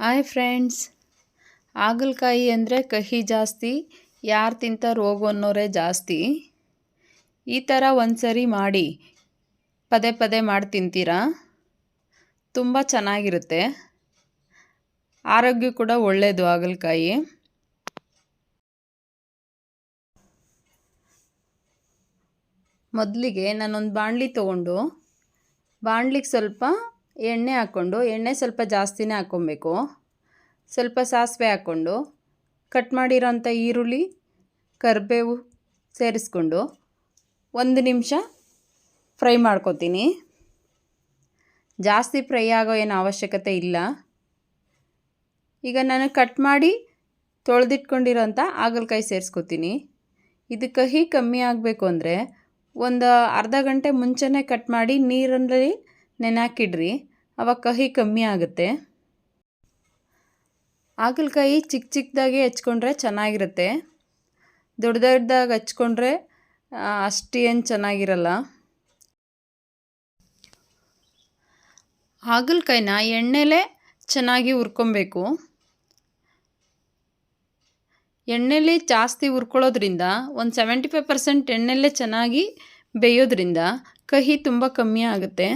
Hi friends. ಹಾಗಲಕಾಯಿ ಅಂದರೆ ಕಹಿ ಜಾಸ್ತಿ. ಯಾರು ತಿಂತ ರೋಗ ಅನ್ನೋರೇ ಜಾಸ್ತಿ. ಈ ಥರ ಒಂದು ಸರಿ ಮಾಡಿ. ಪದೇ ಪದೇ ಮಾಡಿ ತಿಂತೀರಾ? ತುಂಬ ಚೆನ್ನಾಗಿರುತ್ತೆ. ಆರೋಗ್ಯ ಕೂಡ ಒಳ್ಳೆಯದು ಹಾಗಲಕಾಯಿ. ಮೊದಲಿಗೆ ನಾನೊಂದು ಬಾಣಲಿ ತೊಗೊಂಡು, ಬಾಣಲಿಗೆ ಸ್ವಲ್ಪ ಎಣ್ಣೆ ಹಾಕ್ಕೊಂಡು, ಎಣ್ಣೆ ಸ್ವಲ್ಪ ಜಾಸ್ತಿನೇ ಹಾಕ್ಕೊಬೇಕು. ಸ್ವಲ್ಪ ಸಾಸಿವೆ ಹಾಕ್ಕೊಂಡು ಕಟ್ ಮಾಡಿರೋಂಥ ಈರುಳ್ಳಿ, ಕರಿಬೇವು ಸೇರಿಸ್ಕೊಂಡು ಒಂದು ನಿಮಿಷ ಫ್ರೈ ಮಾಡ್ಕೊತೀನಿ. ಜಾಸ್ತಿ ಫ್ರೈ ಆಗೋ ಏನು ಅವಶ್ಯಕತೆ ಇಲ್ಲ. ಈಗ ನಾನು ಕಟ್ ಮಾಡಿ ತೊಳೆದಿಟ್ಕೊಂಡಿರೋಂಥ ಹಾಗಲಕಾಯಿ ಸೇರಿಸ್ಕೊತೀನಿ. ಇದು ಕಹಿ ಕಮ್ಮಿ ಆಗಬೇಕು ಅಂದರೆ ಒಂದು ಅರ್ಧ ಗಂಟೆ ಮುಂಚೆನೇ ಕಟ್ ಮಾಡಿ ನೀರಲ್ಲಿ ನೆನೆ ಅವಾಗ ಕಹಿ ಕಮ್ಮಿ ಆಗುತ್ತೆ. ಹಾಗಲಕಾಯಿ ಚಿಕ್ಕ ಚಿಕ್ಕದಾಗಿ ಹಚ್ಕೊಂಡ್ರೆ ಚೆನ್ನಾಗಿರುತ್ತೆ. ದೊಡ್ಡ ದೊಡ್ಡದಾಗಿ ಹಚ್ಕೊಂಡ್ರೆ ಅಷ್ಟೇನು ಚೆನ್ನಾಗಿರಲ್ಲ. ಹಾಗಲಕಾಯಿನ ಎಣ್ಣೆಲೇ ಚೆನ್ನಾಗಿ ಹುರ್ಕೊಬೇಕು. ಎಣ್ಣೆಲಿ ಜಾಸ್ತಿ ಹುರ್ಕೊಳ್ಳೋದ್ರಿಂದ, ಒಂದು ಸೆವೆಂಟಿ ಫೈವ್ ಪರ್ಸೆಂಟ್ ಎಣ್ಣೆಲೇ ಚೆನ್ನಾಗಿ ಬೇಯೋದ್ರಿಂದ ಕಹಿ ತುಂಬ ಕಮ್ಮಿ ಆಗುತ್ತೆ.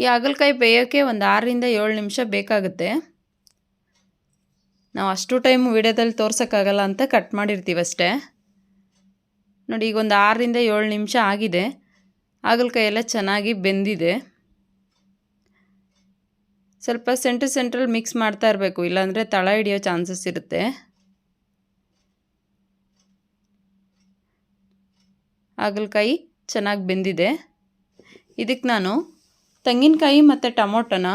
ಈ ಹಾಗಲಕಾಯಿ ಬೇಯೋಕ್ಕೆ ಒಂದು ಆರರಿಂದ ಏಳು ನಿಮಿಷ ಬೇಕಾಗುತ್ತೆ. ನಾವು ಅಷ್ಟು ಟೈಮ್ ವಿಡಿಯೋದಲ್ಲಿ ತೋರ್ಸೋಕ್ಕಾಗಲ್ಲ ಅಂತ ಕಟ್ ಮಾಡಿರ್ತೀವಿ ಅಷ್ಟೇ. ನೋಡಿ, ಈಗ ಒಂದು ಆರರಿಂದ ಏಳು ನಿಮಿಷ ಆಗಿದೆ. ಹಾಗಲಕಾಯಿ ಎಲ್ಲ ಚೆನ್ನಾಗಿ ಬೆಂದಿದೆ. ಸ್ವಲ್ಪ ಸೆಂಟ್ರ್ ಸೆಂಟ್ರಲ್ ಮಿಕ್ಸ್ ಮಾಡ್ತಾ ಇರಬೇಕು, ಇಲ್ಲಾಂದರೆ ತಳ ಹಿಡಿಯೋ ಚಾನ್ಸಸ್ ಇರುತ್ತೆ. ಹಾಗಲಕಾಯಿ ಚೆನ್ನಾಗಿ ಬೆಂದಿದೆ. ಇದಕ್ಕೆ ನಾನು ತೆಂಗಿನಕಾಯಿ ಮತ್ತು ಟೊಮೊಟೊನ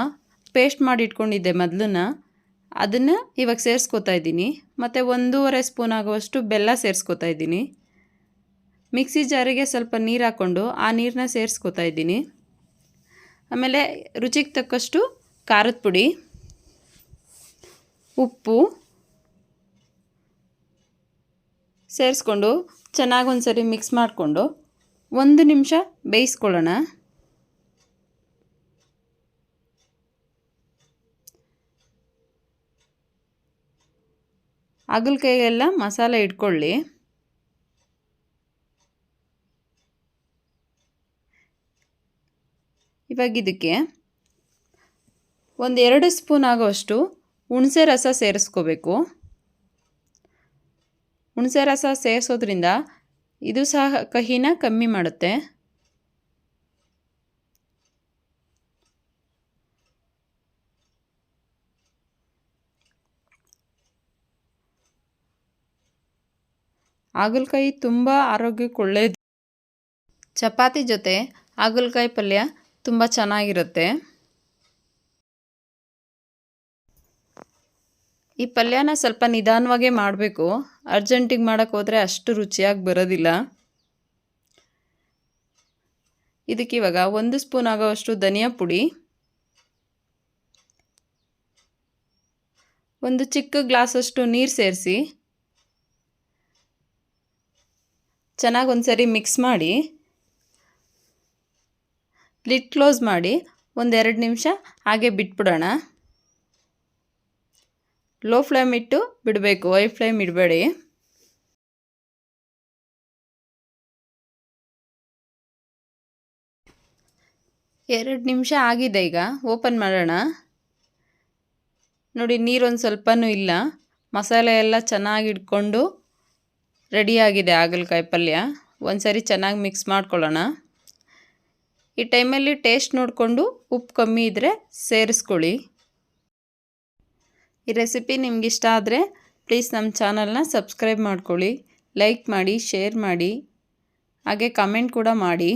ಪೇಸ್ಟ್ ಮಾಡಿ ಇಟ್ಕೊಂಡಿದ್ದೆ ಮೊದಲನ್ನ. ಅದನ್ನು ಇವಾಗ ಸೇರಿಸ್ಕೋತಾ ಇದ್ದೀನಿ. ಮತ್ತು ಒಂದೂವರೆ ಸ್ಪೂನ್ ಆಗುವಷ್ಟು ಬೆಲ್ಲ ಸೇರಿಸ್ಕೊತಾ ಇದ್ದೀನಿ. ಮಿಕ್ಸಿ ಜಾರಿಗೆ ಸ್ವಲ್ಪ ನೀರು ಹಾಕ್ಕೊಂಡು ಆ ನೀರನ್ನ ಸೇರಿಸ್ಕೊತಾ ಇದ್ದೀನಿ. ಆಮೇಲೆ ರುಚಿಗೆ ತಕ್ಕಷ್ಟು ಖಾರದ ಪುಡಿ, ಉಪ್ಪು ಸೇರಿಸ್ಕೊಂಡು ಚೆನ್ನಾಗಿ ಒಂದು ಸರಿ ಮಿಕ್ಸ್ ಮಾಡಿಕೊಂಡು ಒಂದು ನಿಮಿಷ ಬೇಯಿಸ್ಕೊಳ್ಳೋಣ. ಹಾಗಲಕಾಯಿಗೆಲ್ಲ ಮಸಾಲೆ ಇಟ್ಕೊಳ್ಳಿ. ಇವಾಗ ಇದಕ್ಕೆ ಒಂದು ಎರಡು ಸ್ಪೂನ್ ಆಗೋಷ್ಟು ಹುಣಸೆ ರಸ ಸೇರಿಸ್ಕೋಬೇಕು. ಹುಣಸೆ ರಸ ಸೇರಿಸೋದ್ರಿಂದ ಇದು ಸಹ ಕಹಿನ ಕಮ್ಮಿ ಮಾಡುತ್ತೆ. ಹಾಗಲಕಾಯಿ ತುಂಬ ಆರೋಗ್ಯಕ್ಕೆ ಒಳ್ಳೆಯದು ಚಪಾತಿ ಜೊತೆ ಹಾಗಲಕಾಯಿ ಪಲ್ಯ ತುಂಬ ಚೆನ್ನಾಗಿರುತ್ತೆ. ಈ ಪಲ್ಯನ ಸ್ವಲ್ಪ ನಿಧಾನವಾಗೇ ಮಾಡಬೇಕು. ಅರ್ಜೆಂಟಿಗೆ ಮಾಡೋಕ್ಕೆ ಹೋದರೆ ಅಷ್ಟು ರುಚಿಯಾಗಿ ಬರೋದಿಲ್ಲ. ಇದಕ್ಕೆ ಇವಾಗ ಒಂದು ಸ್ಪೂನ್ ಆಗೋವಷ್ಟು ಧನಿಯಾ ಪುಡಿ. ಒಂದು ಚಿಕ್ಕ ಗ್ಲಾಸಷ್ಟು ನೀರು ಸೇರಿಸಿ ಚೆನ್ನಾಗಿ ಒಂದು ಸರಿ ಮಿಕ್ಸ್ ಮಾಡಿ ಲಿಟ್ ಕ್ಲೋಸ್ ಮಾಡಿ ಒಂದೆರಡು ನಿಮಿಷ ಹಾಗೆ ಬಿಟ್ಬಿಡೋಣ. ಲೋ ಫ್ಲೇಮ್ ಇಟ್ಟು ಬಿಡಬೇಕು ಹೈ ಫ್ಲೇಮ್ ಇಡಬೇಡಿ. ಎರಡು ನಿಮಿಷ ಆಗಿದೆ ಈಗ ಓಪನ್ ಮಾಡೋಣ. ನೋಡಿ ನೀರೊಂದು ಸ್ವಲ್ಪನೂ ಇಲ್ಲ, ಮಸಾಲೆ ಎಲ್ಲ ಚೆನ್ನಾಗಿ ಇಟ್ಕೊಂಡು ರೆಡಿಯಾಗಿದೆ ಹಾಗಲಕಾಯಿ ಪಲ್ಯ. ಒಂದು ಸರಿ ಚೆನ್ನಾಗಿ ಮಿಕ್ಸ್ ಮಾಡ್ಕೊಳ್ಳೋಣ. ಈ ಟೈಮಲ್ಲಿ ಟೇಸ್ಟ್ ನೋಡಿಕೊಂಡು ಉಪ್ಪು ಕಮ್ಮಿ ಇದ್ದರೆ ಸೇರಿಸ್ಕೊಳ್ಳಿ. ಈ ರೆಸಿಪಿ ನಿಮ್ಗೆ ಇಷ್ಟ ಆದರೆ ಪ್ಲೀಸ್ ನಮ್ಮ ಚಾನಲ್ನ ಸಬ್ಸ್ಕ್ರೈಬ್ ಮಾಡ್ಕೊಳ್ಳಿ. ಲೈಕ್ ಮಾಡಿ ಶೇರ್ ಮಾಡಿ. ಹಾಗೆ ಕಮೆಂಟ್ ಕೂಡ ಮಾಡಿ.